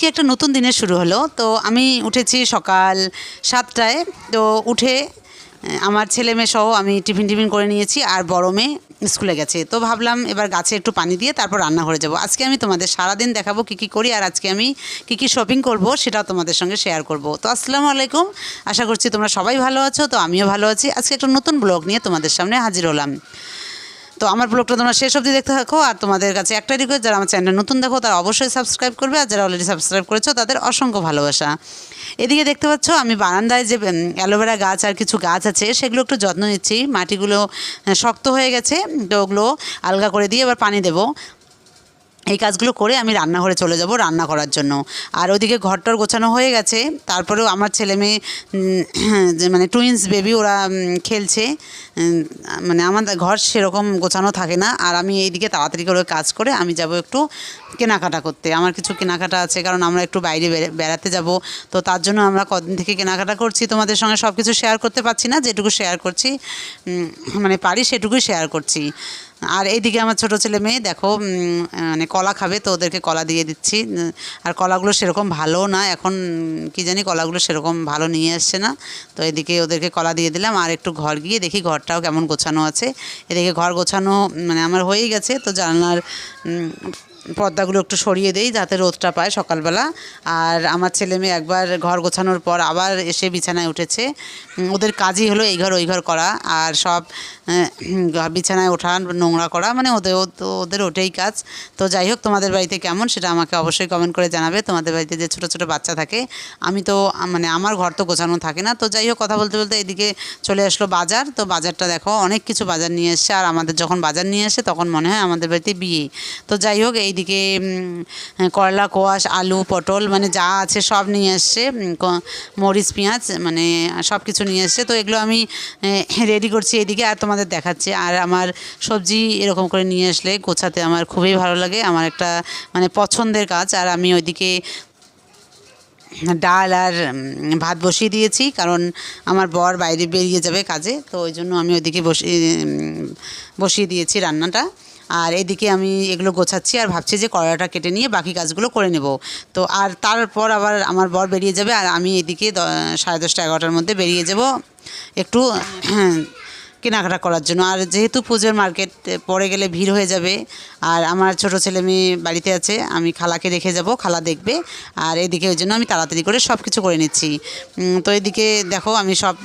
আজকে একটা নতুন দিনের শুরু হলো। তো আমি উঠেছি সকাল সাতটায়। তো উঠে আমার ছেলে মেয়ে সহ আমি টিফিন টিফিন করে নিয়েছি আর বড় মেয়ে স্কুলে গেছে। তো ভাবলাম এবার গাছে একটু পানি দিয়ে তারপর রান্নাঘরে যাব। আজকে আমি তোমাদের সারাদিন দেখাবো কী কী করি আর আজকে আমি কী কী শপিং করব সেটাও তোমাদের সঙ্গে শেয়ার করব। তো আসসালামু আলাইকুম। আশা করছি তোমরা সবাই ভালো আছো, তো আমিও ভালো আছি। আজকে একটা নতুন ব্লগ নিয়ে তোমাদের সামনে হাজির হলাম। তো আমার ব্লগটা তোমরা শেষ অবধি দেখতে থাকো আর তোমাদের কাছে একটা রিকোয়েস্ট যারা আমার চ্যানেল নতুন দেখো, তারা অবশ্যই সাবস্ক্রাইব করবে আর যারা অলরেডি সাবস্ক্রাইব করেছ, তাদের অসংখ্য ভালোবাসা। এদিকে দেখতে পাচ্ছ, আমি বারান্দায় যে অ্যালোভেরা গাছ আর কিছু গাছ আছে, সেগুলো একটু যত্ন নিচ্ছি। মাটিগুলো শক্ত হয়ে গেছে, তো ওগুলো আলগা করে দিয়ে এবার পানি দেবো। এই কাজগুলো করে আমি রান্নাঘরে চলে যাব রান্না করার জন্য। আর ওদিকে ঘরটর গোছানো হয়ে গেছে, তারপরেও আমার ছেলে মেয়ে মানে টুইন্স বেবি ওরা খেলছে। মানে আমাদের ঘর সেরকম গোছানো থাকে না। আর আমি এইদিকে তাড়াতাড়ি করে কাজ করে আমি যাব একটু কেনাকাটা করতে। আমার কিছু কেনাকাটা আছে, কারণ আমরা একটু বাইরে বেড়াতে যাব। তো তার জন্য আমরা কদিন থেকে কেনাকাটা করছি। তোমাদের সঙ্গে সব কিছু শেয়ার করতে পারছি না, যেটুকু শেয়ার করছি মানে পারি সেটুকুই শেয়ার করছি। আর এইদিকে আমার ছোট ছেলে মেয়ে, দেখো মানে কলা খাবে, তো ওদেরকে কলা দিয়ে দিচ্ছি। আর কলাগুলো সেরকম ভালো না, এখন কি জানি কলাগুলো সেরকম ভালো নিয়ে আসছে না। তো এদিকে ওদেরকে কলা দিয়ে দিলাম, আর একটু ঘর গিয়ে দেখি ঘরটাও কেমন গোছানো আছে। এদিকে ঘর গোছানো মানে আমার হয়েই গেছে, তো জানলার পর্দাগুলো একটু সরিয়ে দেই যাতে রোদটা পায় সকালবেলা। আর আমার ছেলে মেয়ে একবার ঘর গোছানোর পর আবার এসে বিছানায় উঠেছে। ওদের কাজই হলো এই ঘর ওই ঘর করা আর সব বিছানায় ওঠা, নোংরা করা মানে ওদের ওদের ওটাই কাজ। তো যাই হোক, তোমাদের বাড়িতে কেমন? সেটা আমাকে অবশ্যই কমেন্ট করে জানাবে। তোমাদের বাড়িতে যে ছোটো ছোটো বাচ্চা থাকে, আমি তো মানে আমার ঘর তো গোছানো থাকে না। তো যাই হোক, কথা বলতে বলতে এদিকে চলে আসলো বাজার। তো বাজারটা দেখো, অনেক কিছু বাজার নিয়ে এসছে। আর আমাদের যখন বাজার নিয়ে আসে, তখন মনে হয় আমাদের বাড়িতে বিয়ে। তো যাই হোক এইদিকে করলা, কোয়াশ, আলু, পটল মানে যা আছে সব নিয়ে এসছে মরিচ, পেঁয়াজ মানে সব কিছু নিয়ে এসছে। তো এগুলো আমি রেডি করছি এইদিকে আর তোমাদের দেখাচ্ছি। আর আমার সবজি এরকম করে নিয়ে আসলে গোছাতে আমার খুবই ভালো লাগে। আমার একটা মানে পছন্দের কাজ। আর আমি ওইদিকে ডাল আর ভাত বসিয়ে দিয়েছি। কারণ আমার বর বাইরে বেরিয়ে যাবে কাজে। তো ওই জন্য আমি ওইদিকে বসিয়ে বসিয়ে দিয়েছি রান্নাটা। আর এদিকে আমি এগুলো গোছাচ্ছি আর ভাবছি যে কড়াটা কেটে নিয়ে বাকি কাজগুলো করে নেব। তো আর তারপর আবার আমার বর বেরিয়ে যাবে আর আমি এদিকে সাড়ে দশটা এগারোটার মধ্যে বেরিয়ে যাব। একটু কেনাকাটা করার জন্য। আর যেহেতু পুজোর মার্কেট পরে গেলে ভিড় হয়ে যাবে। আর আমার ছোট ছেলে মেয়ে বাড়িতে আছে, আমি খালাকে রেখে যাব, খালা দেখবে। আর এদিকে ওই জন্য আমি তাড়াতাড়ি করে সব কিছু করে নিচ্ছি। তো এদিকে দেখো, আমি সব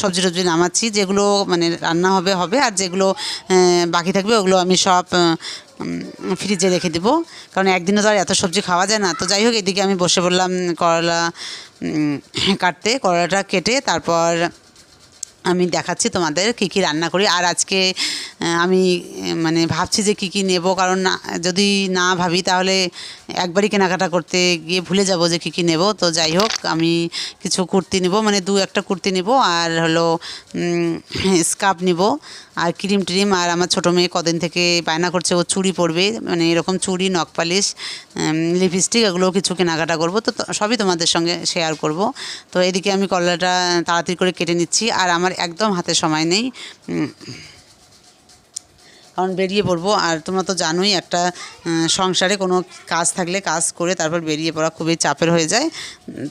সবজি টবজি নামাচ্ছি, যেগুলো মানে রান্না হবে হবে। আর যেগুলো বাকি থাকবে, ওগুলো আমি সব ফ্রিজে রেখে দেবো। কারণ একদিনে তো আর এত সবজি খাওয়া যায় না। তো যাই হোক, এদিকে আমি বসে পড়লাম করলা কাটতে, করলাটা কেটে, তারপর আমি দেখাচ্ছি তোমাদের কী কী রান্না করি। আর আজকে আমি মানে ভাবছি যে কী কী নেব, কারণ যদি না ভাবি তাহলে একবারই কেনাকাটা করতে গিয়ে ভুলে যাব যে কী কী নেব। তো যাই হোক, আমি কিছু কুর্তি নেব মানে দু একটা কুর্তি নেব, আর হলো স্কার্ফ নেব, আর ক্রিম ট্রিম। আর আমার ছোটো মেয়ে কদিন থেকে বায়না করছে, ও চুড়ি পরবে মানে এরকম চুড়ি, নখ পালিশ লিপস্টিক এগুলো কিছু কেনাকাটা করব। তো তো- সবই তোমাদের সঙ্গে শেয়ার করব। তো এদিকে আমি কলাটা, তাড়াতাড়ি করে কেটে নিচ্ছি। আর আমার একদম হাতে সময় নেই। কারণ বেরিয়ে পড়ব। আর তোমরা তো জানোই একটা সংসারে কোনো কাজ থাকলে কাজ করে তারপর বেরিয়ে পড়া খুবই চাপের হয়ে যায়।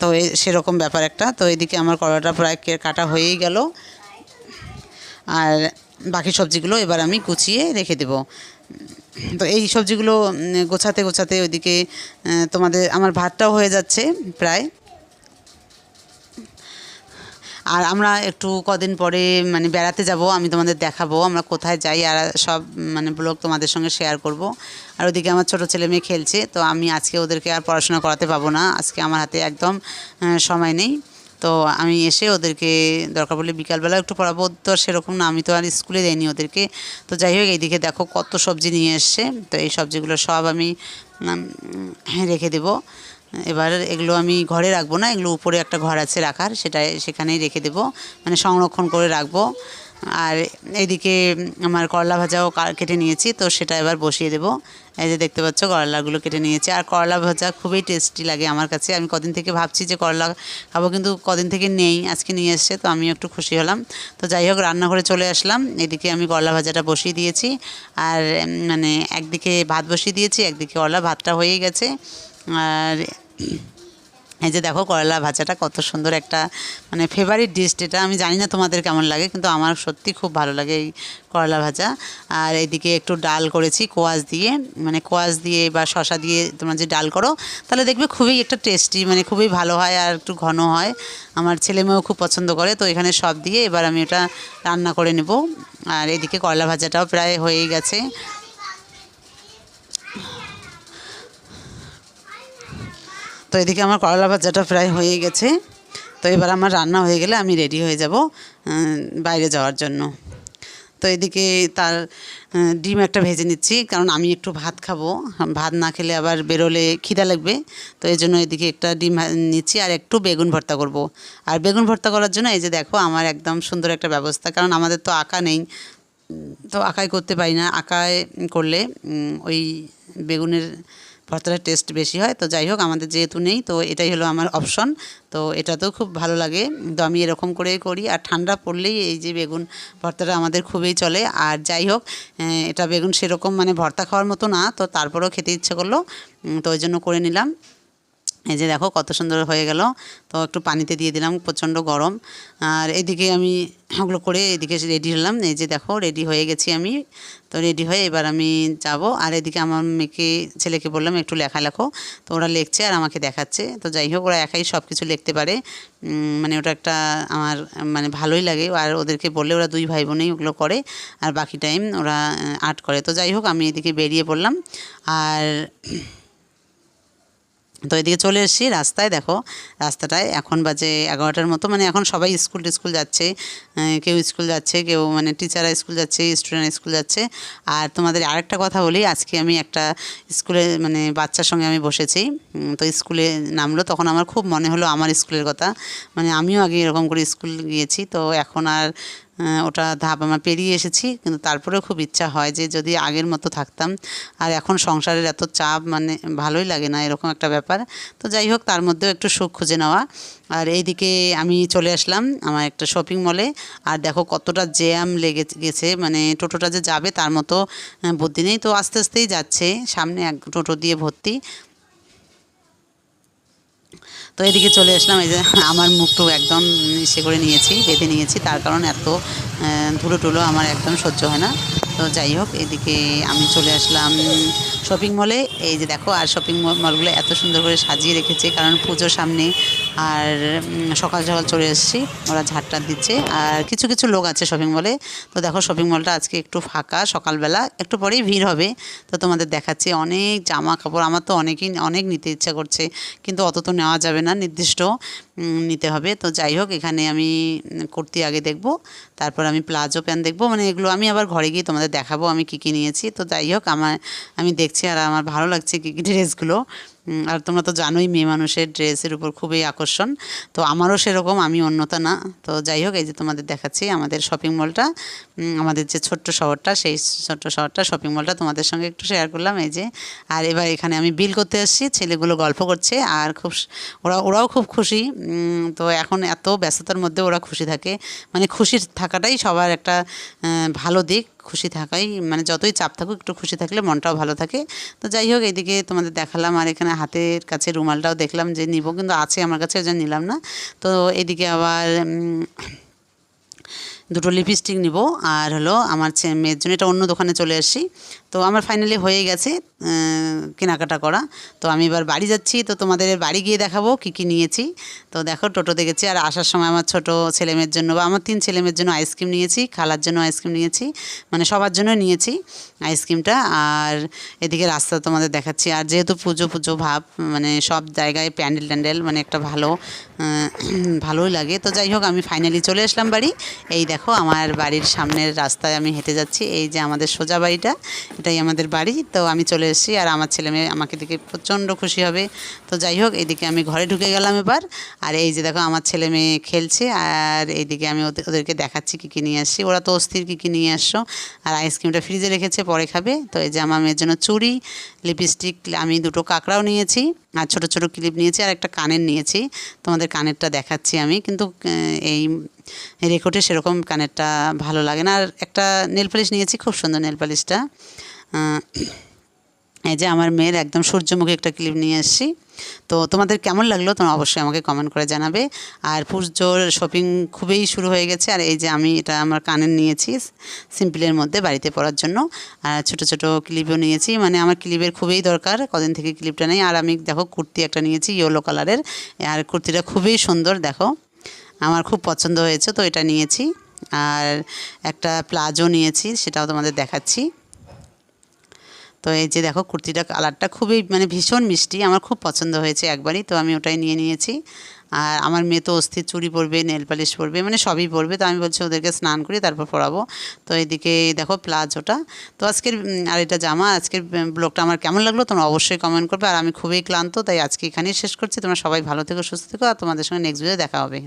তো সেরকম ব্যাপার একটা। তো এদিকে আমার কলাটা প্রায় কাটা হয়েই গেল। আর বাকি সবজিগুলো এবার আমি গুছিয়ে রেখে দেব। তো এই সবজিগুলো গোছাতে গোছাতে ওইদিকে তোমাদের, আমার ভাতটাও হয়ে যাচ্ছে প্রায়। আর আমরা একটু কদিন পরে মানে বেড়াতে যাব, আমি তোমাদের দেখাবো, আমরা কোথায় যাই, আর সব মানে ব্লগ তোমাদের সঙ্গে শেয়ার করব। আর ওদিকে আমার ছোট ছেলে মেয়ে খেলছে, তো আমি আজকে ওদেরকে আর পড়াশোনা করাতে পাবো না। আজকে আমার হাতে একদম সময় নেই। তো আমি এসে ওদেরকে দরকার পড়লে বিকালবেলা একটু পড়াবো, তো সেরকম না, আমি তো আর স্কুলে দেয়নি ওদেরকে। তো যাই হোক, এইদিকে দেখো কত সবজি নিয়ে এসছে, তো এই সবজিগুলো সব আমি রেখে দেবো। এবার এগুলো আমি ঘরে রাখব না, এগুলো উপরে একটা ঘর আছে রাখার, সেটা সেখানেই রেখে দেবো। মানে সংরক্ষণ করে রাখব। আর এইদিকে আমার করলা ভাজাও কেটে নিয়েছি, তো সেটা এবার বসিয়ে দেবো। এই যে দেখতে পাচ্ছ করলাগুলো কেটে নিয়েছি। আর করলা ভাজা খুবই টেস্টি লাগে আমার কাছে। আমি কদিন থেকে ভাবছি যে করলা খাব, কিন্তু কদিন থেকে নেই, আজকে নিয়ে এসছে, তো আমি একটু খুশি হলাম। তো যাই হোক, রান্নাঘরে চলে আসলাম। এদিকে আমি করলা ভাজাটা বসিয়ে দিয়েছি। আর মানে একদিকে ভাত বসিয়ে দিয়েছি, একদিকে করলা, ভাতটা হয়ে গেছে। আর এই যে দেখো করলা ভাজাটা কত সুন্দর একটা মানে ফেভারিট ডিশ এটা আমি জানি না তোমাদের কেমন লাগে, কিন্তু আমার সত্যি খুব ভালো লাগে এই করলা ভাজা। আর এইদিকে একটু ডাল করেছি কোয়াশ দিয়ে মানে কোয়াশ দিয়ে বা শশা দিয়ে তোমরা যে ডাল করো, তাহলে দেখবে খুবই একটা টেস্টি মানে খুবই ভালো হয় আর একটু ঘন হয়। আমার ছেলে মেয়েও খুব পছন্দ করে, তো এখানে সব দিয়ে এবার আমি ওটা রান্না করে নেব। আর এদিকে করলা ভাজাটাও প্রায় হয়েই গেছে। তো এদিকে আমার করলা ভাজাটা প্রায় হয়ে গেছে। তো এবার আমার রান্না হয়ে গেলে আমি রেডি হয়ে যাব বাইরে যাওয়ার জন্য। তো এদিকে তার ডিম একটা ভেজে নিচ্ছি, কারণ আমি একটু ভাত খাব। ভাত না খেলে আবার বেরোলে খিদা লাগবে। তো এই জন্য এদিকে একটা ডিম নিচ্ছি আর একটু বেগুন ভর্তা করব। আর বেগুন ভর্তা করার জন্য এই যে দেখো আমার একদম সুন্দর একটা ব্যবস্থা, কারণ আমাদের তো আঁকা নেই। তো আঁকায় করতে পারি না। আঁকায় করলে ওই বেগুনের ভর্তাটার টেস্ট বেশি হয়, তো যাই হোক, আমাদের যেহেতু নেই, তো এটাই হলো আমার অপশন তো এটাতেও খুব ভালো লাগে। তো আমি এরকম করেই করি, আর ঠান্ডা পড়লেই এই যে বেগুন ভর্তাটা আমাদের খুবই চলে। আর যাই হোক এটা বেগুন সেরকম মানে ভর্তা খাওয়ার মতো না, তো তারপরেও খেতে ইচ্ছে করল তো ওই জন্য করে নিলাম। এই যে দেখো কত সুন্দর হয়ে গেল। তো একটু পানিতে দিয়ে দিলাম, প্রচণ্ড গরম। আর এদিকে আমি ওগুলো করে এদিকে রেডি হলাম। এই যে দেখো রেডি হয়ে গেছি আমি। তো রেডি হয়ে এবার আমি যাব। আর এদিকে আমার মেয়েকে, ছেলেকে বললাম, একটু লেখা লেখো। তো ওরা লিখছে আর আমাকে দেখাচ্ছে। তো যাই হোক, ওরা একাই সব কিছু লিখতে পারে। মানে ওটা একটা আমার মানে ভালোই লাগে। আর ওদেরকে বললে ওরা দুই ভাই বোনেই ওগুলো করে। আর বাকি টাইম ওরা আর্ট করে। তো যাই হোক, আমি এদিকে বেরিয়ে পড়লাম। আর তো এদিকে চলে এসেছি। রাস্তায় দেখো, রাস্তাটায় এখন বাজে এগারোটার মতো। মানে এখন সবাই স্কুল টিস্কুল যাচ্ছে কেউ স্কুল যাচ্ছে, কেউ মানে টিচাররা স্কুল যাচ্ছে স্টুডেন্ট স্কুল যাচ্ছে। আর তোমাদের আরেকটা কথা বলি, আজকে আমি একটা স্কুলে মানে বাচ্চার সঙ্গে আমি বসেছি। তো স্কুলে নামলো, তখন আমার খুব মনে হলো আমার স্কুলের কথা। মানে আমিও আগে এরকম করে স্কুল গিয়েছি, তো এখন আর ওটা ধাপ আমার পেরিয়ে এসেছি কিন্তু তারপরেও খুব ইচ্ছা হয় যে যদি আগের মতো থাকতাম। আর এখন সংসারের এত চাপ মানে ভালোই লাগে না এরকম একটা ব্যাপার। তো যাই হোক তার মধ্যেও একটু সুখ খুঁজে নেওয়া। আর এইদিকে আমি চলে আসলাম আমার একটা শপিং মলে আর দেখো কতটা জ্যাম লেগে গেছে মানে টোটোটা যে যাবে তার মতো আহ, বুদ্ধি নেই। তো আস্তে আস্তেই যাচ্ছে সামনে এক টোটো দিয়ে ভর্তি। তো এদিকে চলে আসলাম, এই যে আমার মুখটু একদম ইসে করে নিয়েছি, বেঁধে নিয়েছি, তার কারণ এত ধুলো টুলো আমার একদম সহ্য হয় না। তো যাই হোক, এদিকে আমি চলে আসলাম শপিং মলে এই যে দেখো, আর শপিং মলগুলো এত সুন্দর করে সাজিয়ে রেখেছে, কারণ পুজোর সামনে আর সকাল সকাল চলে এসেছি, ওরা ঝাড়টার দিচ্ছে, আর কিছু কিছু লোক আছে শপিং মলে তো দেখো শপিং মলটা আজকে একটু ফাঁকা, সকালবেলা একটু পরেই ভিড় হবে। তো তোমাদের দেখাচ্ছি, অনেক জামা কাপড়, আমার তো অনেকই অনেক নিতে ইচ্ছা করছে, কিন্তু অত তো নেওয়া যাবে না। నిర్దిষ্ট নিতে হবে। তো যাই হোক, এখানে আমি কুর্তি আগে দেখব, তারপর আমি প্লাজো প্যান্ট দেখব। মানে এগুলো আমি আবার ঘরে গিয়ে তোমাদের দেখাবো, আমি কী কী নিয়েছি। তো যাই হোক, আমার, আমি দেখছি আর আমার ভালো লাগছে কী কী ড্রেসগুলো। আর তোমরা তো জানোই, মেয়ে মানুষের ড্রেসের উপর খুবই আকর্ষণ। তো আমারও সেরকম, আমি অন্যতা না। তো যাই হোক, এই যে তোমাদের দেখাচ্ছি আমাদের শপিং মলটা আমাদের যে ছোট্ট শহরটা, সেই ছোট্ট শহরটা শপিং মলটা তোমাদের সঙ্গে একটু শেয়ার করলাম, এই যে। আর এবার এখানে আমি বিল করতে এসেছি ছেলেগুলো গল্প করছে, আর খুব ওরা, ওরাও খুব খুশি। তো এখন এত ব্যস্ততার মধ্যে ওরা খুশি থাকে। মানে খুশি থাকাটাই সবার একটা ভালো দিক। খুশি থাকাই মানে যতই চাপ থাকুক, একটু খুশি থাকলে মনটাও ভালো থাকে। তো যাই হোক, এইদিকে তোমাদের দেখালাম আর এখানে হাতের কাছে রুমালটাও দেখলাম যে নিব, কিন্তু আছে আমার কাছে, ওই নিলাম না। তো এদিকে আবার দুটো লিপস্টিক নিব, আর হলো আমার মেয়ের জন্য এটা অন্য দোকানে চলে আসছি তো আমার ফাইনালি হয়ে গেছে কেনাকাটা করা। তো আমি এবার বাড়ি যাচ্ছি, তো তোমাদের বাড়ি গিয়ে দেখাবো কী কী নিয়েছি। তো দেখো, টোটো দেখেছি, আর আসার সময় আমার ছোট ছেলেমেয়ের জন্য বা আমার তিন ছেলেমেয়ের জন্য আইসক্রিম নিয়েছি, খালার জন্য আইসক্রিম নিয়েছি মানে সবার জন্য নিয়েছি আইসক্রিমটা আর এদিকে রাস্তা তোমাদের দেখাচ্ছি, আর যেহেতু পুজো পুজো ভাব মানে সব জায়গায় প্যান্ডেল ট্যান্ডেল মানে একটা ভালো ভালোই লাগে। তো যাই হোক, আমি ফাইনালি চলে আসলাম বাড়ি। এই দেখো, আমার বাড়ির সামনের রাস্তায় আমি হেঁটে যাচ্ছি। এই যে আমাদের সোজা বাড়িটা, এটাই আমাদের বাড়ি। তো আমি চলে এসেছি, আর আমার ছেলে মেয়ে আমাকে দেখে প্রচণ্ড খুশি হবে। তো যাই হোক এইদিকে আমি ঘরে ঢুকে গেলাম এবার। আর এই যে দেখো, আমার ছেলে মেয়ে খেলছে, আর এইদিকে আমি ওদের- ওদেরকে দেখাচ্ছি কী কী নিয়ে আসছি। ওরা তো অস্থির কী কী নিয়ে আসছো। আর আইসক্রিমটা ফ্রিজে রেখেছে, পরে খাবে। তো এই যে আমার মেয়ের জন্য চুড়ি লিপস্টিক আমি দুটো কাঁকড়াও নিয়েছি, আর ছোটো ছোটো ক্লিপ নিয়েছি, আর একটা কানের নিয়েছি। তোমাদের কানেরটা দেখাচ্ছি আমি, কিন্তু এই রেকর্ডে সেরকম কানেরটা ভালো লাগে না। আর একটা নেল পালিশ নিয়েছি, খুব সুন্দর নেল পালিশটা। এই যে আমার মেয়ের একদম সূর্যমুখী একটা ক্লিপ নিয়ে এসেছি তো তোমাদের কেমন লাগল তোমরা অবশ্যই আমাকে কমেন্ট করে জানাবে। আর পুজোর শপিং খুবই শুরু হয়ে গেছে। আর এই যে আমি এটা আমার কানের নিয়েছি সিম্পলের মধ্যে বাড়িতে পরার জন্য। আর ছোট ছোট ক্লিপও নিয়েছি। মানে আমার ক্লিপের খুবই দরকার। কদিন থেকে ক্লিপটা নেই। আর আমি দেখো কুর্তি একটা নিয়েছি ইয়েলো কালারের আর কুর্তিটা খুবই সুন্দর, দেখো। আমার খুব পছন্দ হয়েছে, তো এটা নিয়েছি। আর একটা প্লাজো নিয়েছি, সেটাও তোমাদের দেখাচ্ছি। তো এই যে দেখো, কুর্তিটা কালারটা খুবই মানে ভীষণ মিষ্টি, আমার খুব পছন্দ হয়েছে একবারই, তো আমি ওটাই নিয়ে নিয়েছি। আর আমার মেয়ে তো অস্থির চুড়ি পরবে, নেল পালিশ পরবে মানে সবই পরবে, তো আমি বলছি ওদেরকে স্নান করি তারপর পরাবো। তো এদিকে দেখো প্লাজোটা। তো আজকের আর এটা জামা, আজকের ব্লগটা আমার কেমন লাগল তোমরা অবশ্যই কমেন্ট করবে। আর আমি খুবই ক্লান্ত, তাই আজকে এখানেই শেষ করছি। তোমরা সবাই ভালো থেকো, সুস্থ থেকো, আর তোমাদের সঙ্গে নেক্সট ভিডিও দেখা হবে।